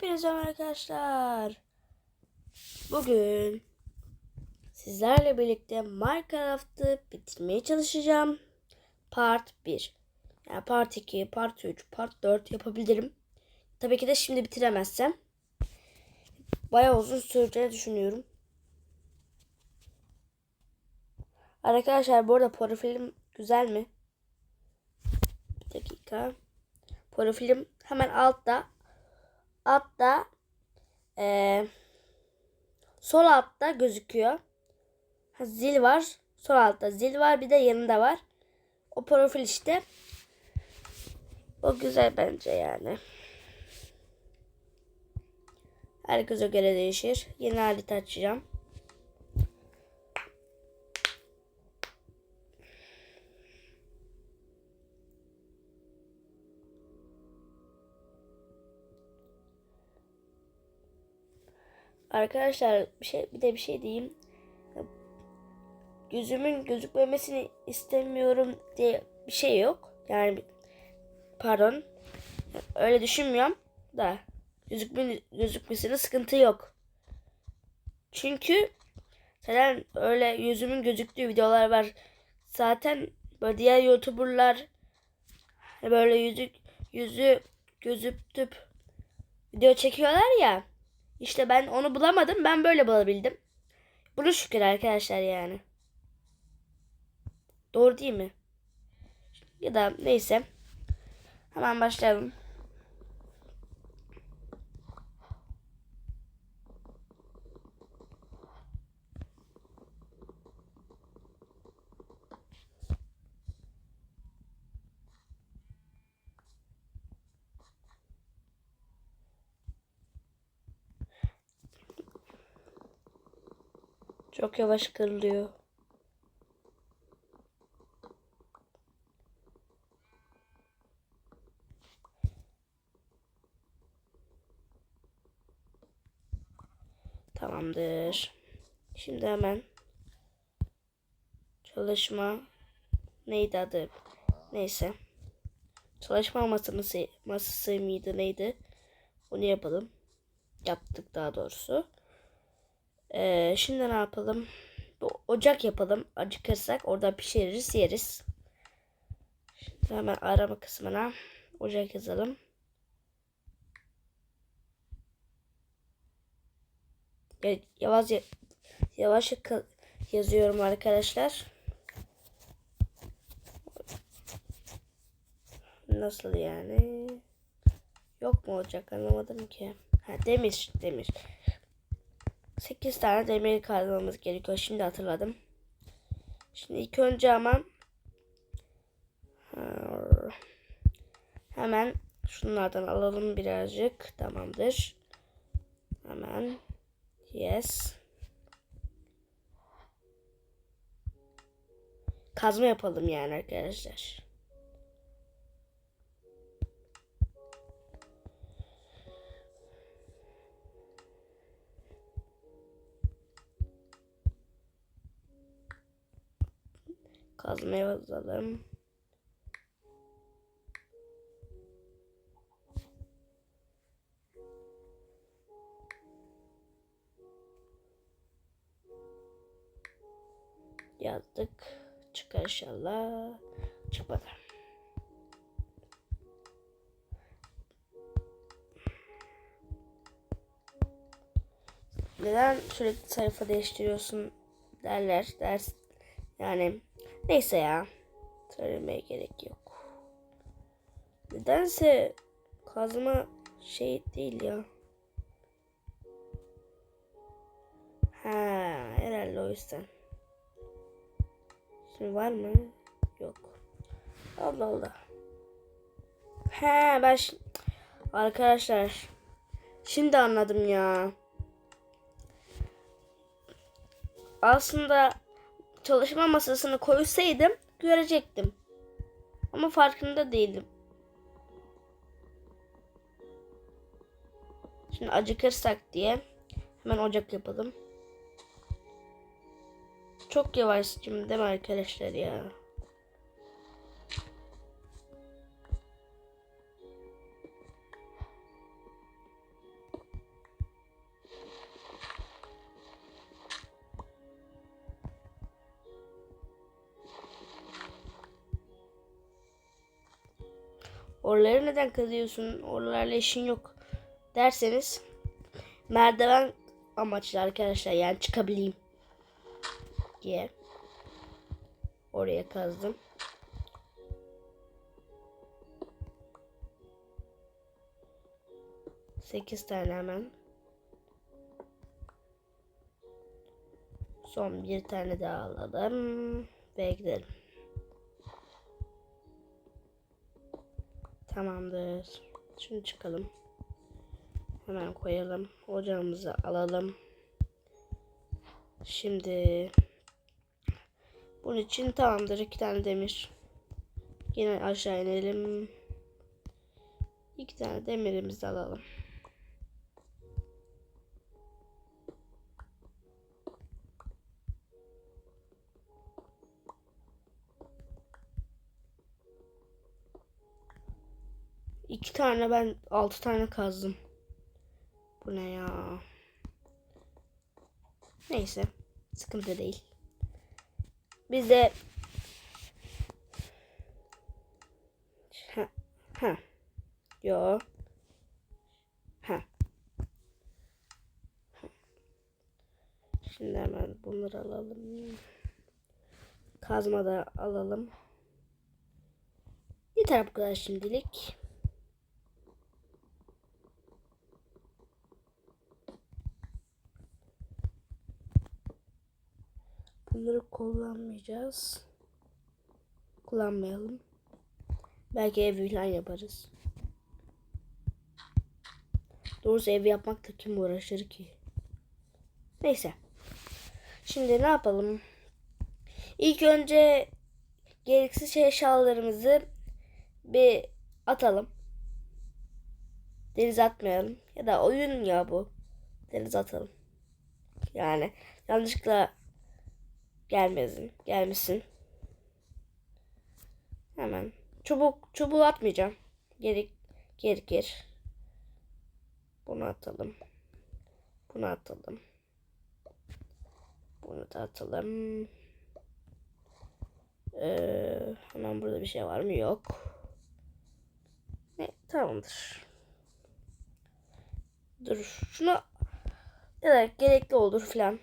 Hepinize merhaba arkadaşlar. Bugün sizlerle birlikte Minecraft'ı bitirmeye çalışacağım. Part 1. Yani part 2, part 3, part 4 yapabilirim. Tabii ki de şimdi bitiremezsem. Bayağı uzun süreceğini düşünüyorum. Arkadaşlar bu arada profilim güzel mi? Bir dakika. Profilim hemen altta altta eee sol altta gözüküyor. Zil var. Sol altta zil var. Bir de yanında var. O profil işte. O güzel bence yani. Herkese göre değişir. Yeni harita açacağım. Arkadaşlar bir şey bir de bir şey diyeyim. Gözümün gözükmemesini istemiyorum diye bir şey yok. Yani pardon. Öyle düşünmüyorum da gözükme, gözükmesine sıkıntı yok. Çünkü zaten öyle yüzümün gözüktüğü videolar var. Zaten böyle diğer youtuberlar böyle yüzü yüzü gözüktüp video çekiyorlar ya. İşte ben onu bulamadım. Ben böyle bulabildim. Bunu şükür arkadaşlar yani. Doğru değil mi? Ya da neyse. Hemen başlayalım. Çok yavaş kırılıyor. Tamamdır. Şimdi hemen çalışma neydi adı? Neyse. Çalışma masası, masası mıydı neydi? Onu yapalım. Yaptık daha doğrusu. Ee, şimdi ne yapalım? Bu ocak yapalım. Acıkırsak orada pişiririz yeriz. Şimdi hemen arama kısmına ocak yazalım. Ya, yavaş yavaş yazıyorum arkadaşlar. Nasıl yani? Yok mu olacak anlamadım ki. Ha demir demir. 8 tane demir kazmamız gerekiyor. Şimdi hatırladım. Şimdi ilk önce ama hemen şunlardan alalım birazcık. Tamamdır. Hemen yes. Kazma yapalım yani arkadaşlar. Kazmaya basalım. Yazdık. Çıkar inşallah. Çıkmadı. Neden sürekli sayfa değiştiriyorsun derler. Ders yani Neyse ya. Söylemeye gerek yok. Nedense kazma şey değil ya. Ha, herhalde o yüzden. Şimdi var mı? Yok. Allah Allah. He ben arkadaşlar şimdi anladım ya. Aslında çalışma masasını koysaydım görecektim. Ama farkında değildim. Şimdi acıkırsak diye hemen ocak yapalım. Çok yavaş şimdi değil mi arkadaşlar ya? Neden kazıyorsun? Oralarla işin yok derseniz merdiven amaçlı arkadaşlar yani çıkabileyim diye oraya kazdım. Sekiz tane hemen. Son bir tane daha alalım ve gidelim. Tamamdır. Şimdi çıkalım. Hemen koyalım. Ocağımızı alalım. Şimdi bunun için tamamdır. iki tane demir. Yine aşağı inelim. İki tane demirimizi alalım. Tane ben altı tane kazdım. Bu ne ya? Neyse. Sıkıntı değil. Biz de ha, ha. Yo. Ha. Şimdi hemen bunları alalım. Kazma da alalım. Yeter bu kadar şimdilik. Bunları kullanmayacağız. Kullanmayalım. Belki ev falan yaparız. Doğrusu ev yapmakla kim uğraşır ki? Neyse. Şimdi ne yapalım? İlk önce gereksiz eşyalarımızı bir atalım. Denize atmayalım. Ya da oyun ya bu. Denize atalım. Yani yanlışlıkla gelmesin. Gelmesin. Hemen. Çubuk, çubuğu atmayacağım. Geri, geri, geri. Bunu atalım. Bunu atalım. Bunu da atalım. Ee, hemen burada bir şey var mı? Yok. Ne? Tamamdır. Dur. Ya da gerekli olur filan.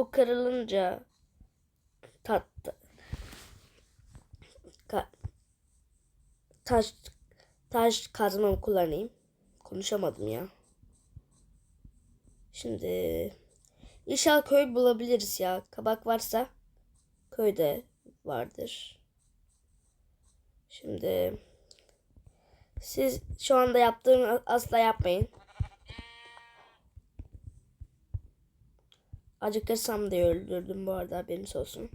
Bu kırılınca tat ka, taş taş kazmamı kullanayım. Konuşamadım ya. Şimdi inşallah köy bulabiliriz ya. Kabak varsa köyde vardır. Şimdi siz şu anda yaptığını asla yapmayın. Acıkırsam diye öldürdüm bu arada haberiniz olsun.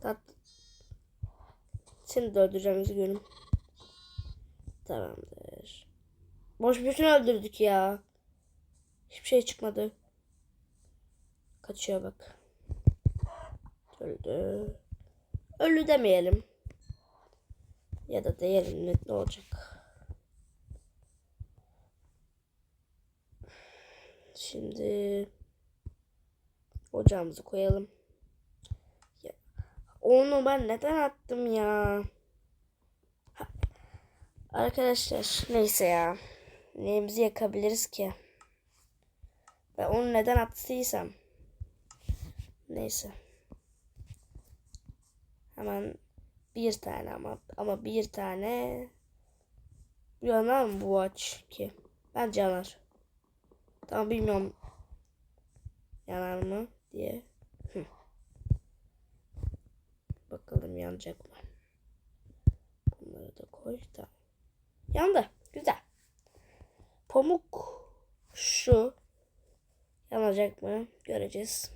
Tat. Seni de öldüreceğim üzgünüm. Tamamdır. Boş bütün öldürdük ya. Hiçbir şey çıkmadı. Kaçıyor bak. Öldü. Ölü demeyelim. Ya da diyelim ne, ne olacak. Şimdi ocağımızı koyalım. Ya, onu ben neden attım ya? Ha, Arkadaşlar neyse ya. Neyimizi yakabiliriz ki? Ben onu neden attıysam. Neyse. Hemen bir tane ama ama bir tane yanar mı bu aç ki? Bence yanar. Tamam bilmiyorum yanar mı diye. Hı. Bakalım yanacak mı? Bunları da koy. Tamam. Yandı. Güzel. Pamuk şu yanacak mı? Göreceğiz.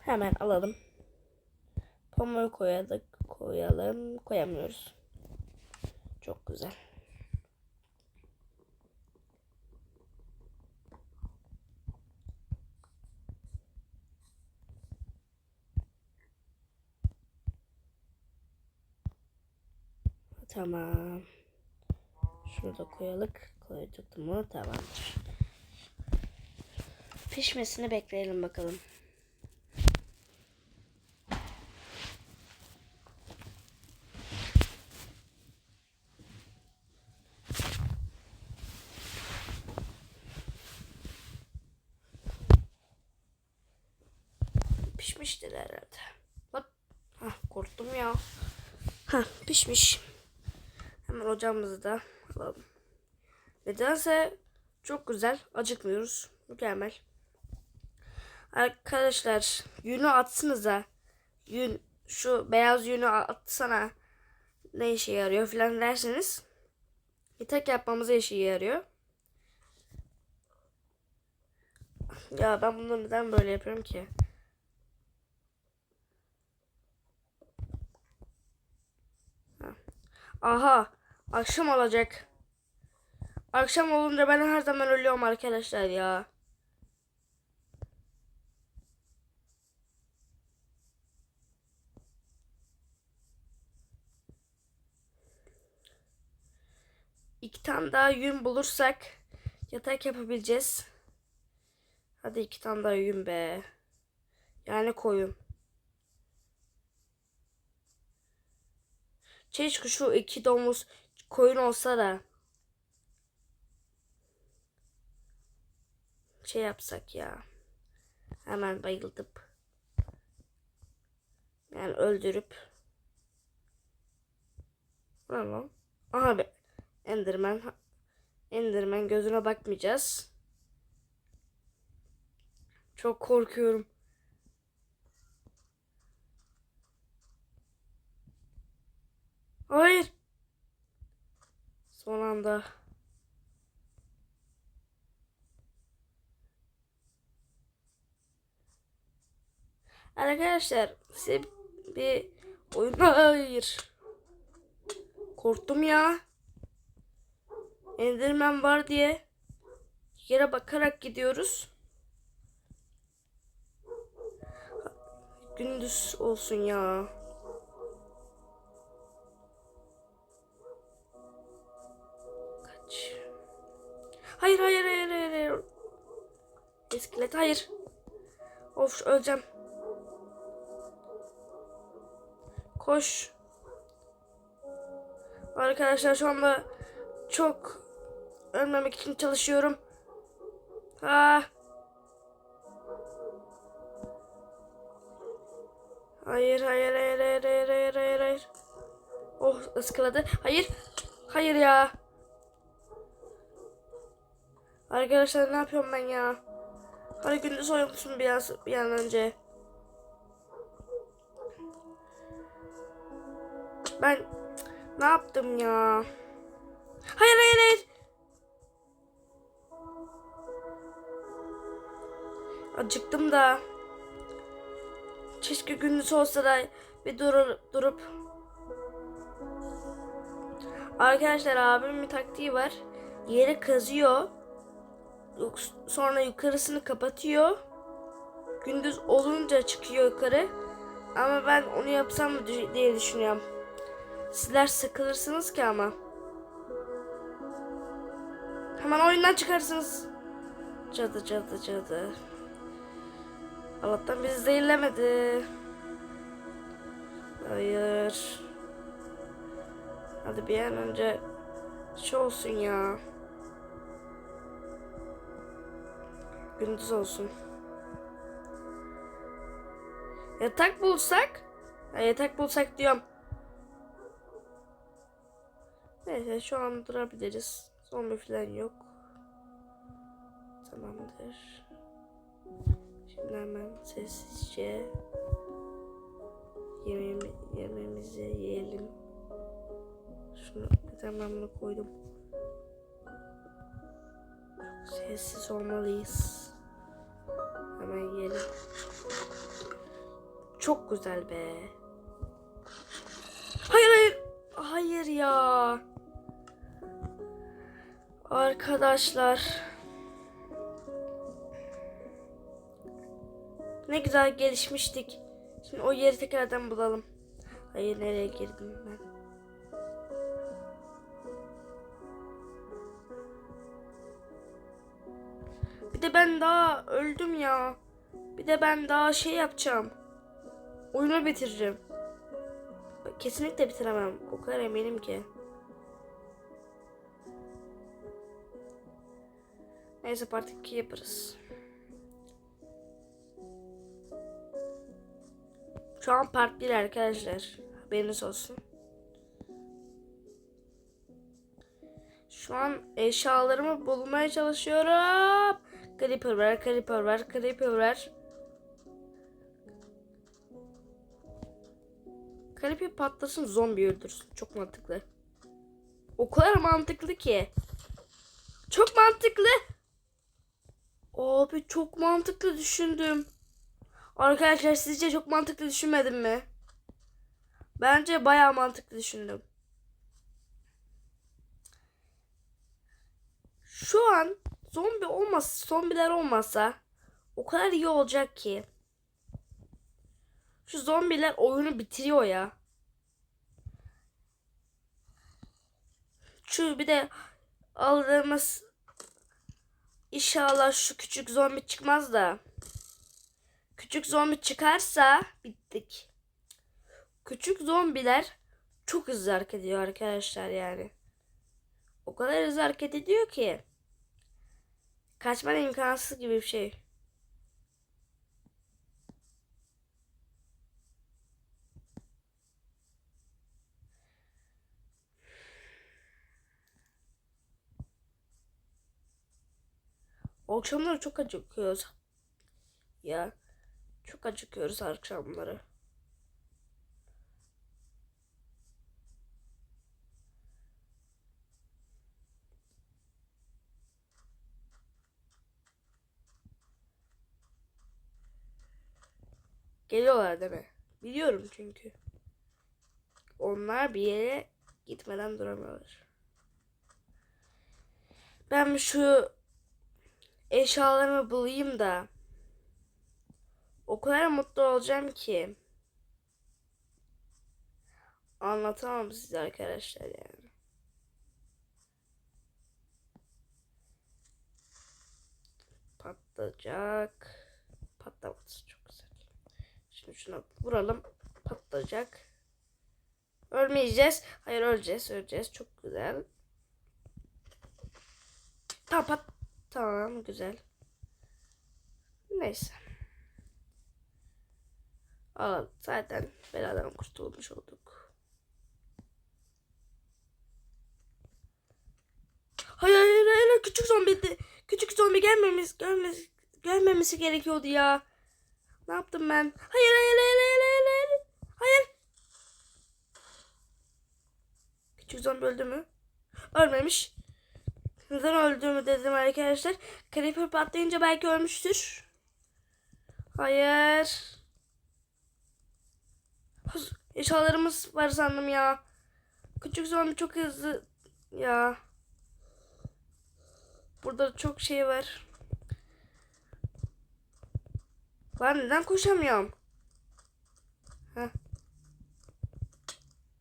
Hemen alalım. Pamuğu koyalım. Koyalım. Koyamıyoruz. Çok güzel. Tamam. Şunu da koyalım. Koyduk mu? Tamamdır. pişmesini bekleyelim bakalım. Pişmiştir herhalde. Bak. Hah korktum ya. Hah pişmiş. Hemen ocağımızı da alalım. Nedense çok güzel. Acıkmıyoruz. Mükemmel. Arkadaşlar yünü atsınıza. Yün şu beyaz yünü atsana. Ne işe yarıyor filan derseniz. Yatak yapmamıza işe yarıyor. Ya ben bunu neden böyle yapıyorum ki? Ha. Aha akşam olacak. Akşam olunca ben her zaman ölüyorum arkadaşlar ya. İki tane daha yün bulursak yatak yapabileceğiz. Hadi iki tane daha yün be. Yani koyun. Keşke şu iki domuz koyun olsa da şey yapsak ya. Hemen bayıldıp yani öldürüp? Aha be. Enderman Enderman gözüne bakmayacağız. Çok korkuyorum. Hayır. Son anda. Arkadaşlar size bir oyun hayır. Korktum ya. Enderman var diye yere bakarak gidiyoruz. Gündüz olsun ya. Hayır hayır hayır hayır. hayır. İskelet hayır. Of öleceğim. Koş. Arkadaşlar şu anda çok ölmemek için çalışıyorum. Ha. Hayır hayır hayır hayır hayır hayır hayır hayır. Oh ıskaladı. Hayır. Hayır ya. Arkadaşlar ne yapıyorum ben ya? Hadi gündüz oynamışım biraz bir an önce. Ben ne yaptım ya? Hayır hayır hayır. Acıktım da. Keşke gündüz olsa da bir dur durup. Arkadaşlar abimin bir taktiği var. Yeri kazıyor. Sonra yukarısını kapatıyor. Gündüz olunca çıkıyor yukarı. Ama ben onu yapsam mı diye düşünüyorum. Sizler sıkılırsınız ki ama. Hemen oyundan çıkarsınız. Cadı cadı cadı. Allah'tan bizi zehirlemedi. Hayır. Hadi bir an önce şey olsun ya. Gündüz olsun. Yatak bulsak. Ha, yatak bulsak diyorum. Neyse şu an durabiliriz. Zombi falan yok. Tamamdır. Şimdi hemen sessizce yemeğimi, yemeğimizi yiyelim. Şunu tamamını koydum. Sessiz olmalıyız. Hemen yiyelim. Çok güzel be. Hayır hayır. Hayır ya. Arkadaşlar. Ne güzel gelişmiştik. Şimdi o yeri tekrardan bulalım. Hayır nereye girdim ben? Bir de ben daha öldüm ya. Bir de ben daha şey yapacağım. Oyunu bitiririm. Kesinlikle bitiremem. O kadar eminim ki. Neyse part 2 yaparız. Şu an part 1 arkadaşlar. Haberiniz olsun. Şu an eşyalarımı bulmaya çalışıyorum. Creeper var, creeper var, creeper var. Creeper patlasın, zombi öldürsün. Çok mantıklı. O kadar mantıklı ki. Çok mantıklı. Abi çok mantıklı düşündüm. Arkadaşlar sizce çok mantıklı düşünmedim mi? Bence bayağı mantıklı düşündüm. Şu an zombi olmasa, zombiler olmasa o kadar iyi olacak ki. Şu zombiler oyunu bitiriyor ya. Şu bir de aldığımız inşallah şu küçük zombi çıkmaz da. Küçük zombi çıkarsa bittik. Küçük zombiler çok hızlı hareket ediyor arkadaşlar yani. O kadar hızlı hareket ediyor ki. Kaçman imkansız gibi bir şey. Akşamları çok acıkıyoruz. Ya çok acıkıyoruz akşamları. Geliyorlar değil mi? Biliyorum çünkü. Onlar bir yere gitmeden duramıyorlar. Ben şu eşyalarımı bulayım da o kadar mutlu olacağım ki anlatamam size arkadaşlar yani. Patlayacak. Patlamadı çok güzel. Şimdi şuna vuralım. Patlayacak. Ölmeyeceğiz. Hayır öleceğiz. Öleceğiz. Çok güzel. Tamam pat. Tamam güzel. Neyse. Aa, zaten beladan kurtulmuş olduk. Hayır hayır hayır. küçük zombi de- küçük zombi gelmemiz gelmemiz gelmemesi gerekiyordu ya. Ne yaptım ben? Hayır hayır hayır hayır hayır hayır. Hayır. Küçük zombi öldü mü? Ölmemiş. Neden öldüğümü dedim arkadaşlar. Creeper patlayınca belki ölmüştür. Hayır. Eşyalarımız var sandım ya. Küçük zombi çok hızlı ya. Burada çok şey var. Lan neden koşamıyorum? Heh.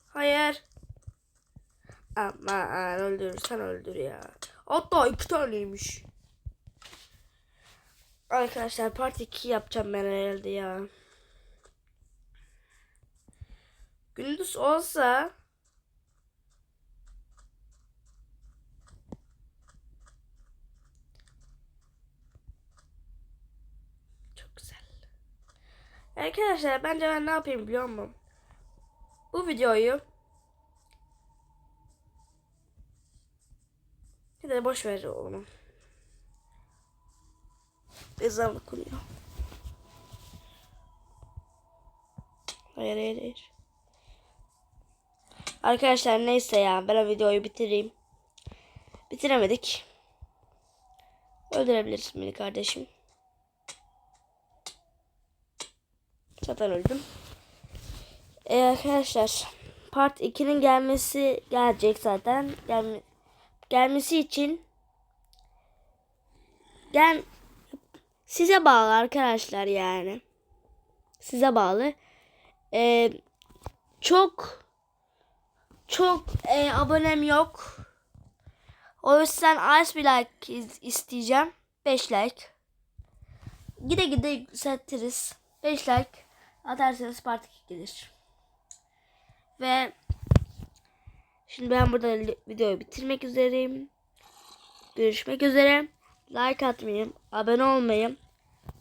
Hayır. Aman öldürürsen öldür ya. Hatta iki taneymiş. Arkadaşlar part 2 yapacağım ben herhalde ya. Gündüz olsa Çok güzel. Arkadaşlar bence ben ne yapayım biliyor musun? Bu videoyu De boş ver oğlum. Ezan okunuyor. Hayır hayır hayır. Arkadaşlar neyse ya ben o videoyu bitireyim. Bitiremedik. Öldürebiliriz beni kardeşim. Zaten öldüm. Ee, arkadaşlar part 2'nin gelmesi gelecek zaten. Gelme, gelmesi için gel size bağlı arkadaşlar yani. Size bağlı. Ee, çok çok e, abonem yok. O yüzden az bir like isteyeceğim. 5 like. Gide gide yükseltiriz. 5 like atarsanız part 2 gelir. Ve şimdi ben burada videoyu bitirmek üzereyim. Görüşmek üzere. Like atmayı, abone olmayı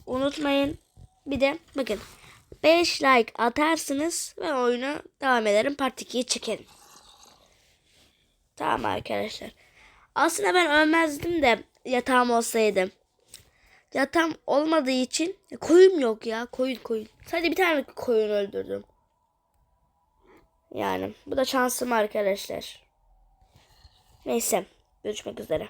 unutmayın. Bir de bakın 5 like atarsınız ve oyuna devam ederim. Part 2'yi çekerim. Tamam arkadaşlar. Aslında ben ölmezdim de yatağım olsaydı. Yatağım olmadığı için koyun yok ya. Koyun koyun. Sadece bir tane koyun öldürdüm. Yani bu da şansım arkadaşlar. Neyse. Görüşmek üzere.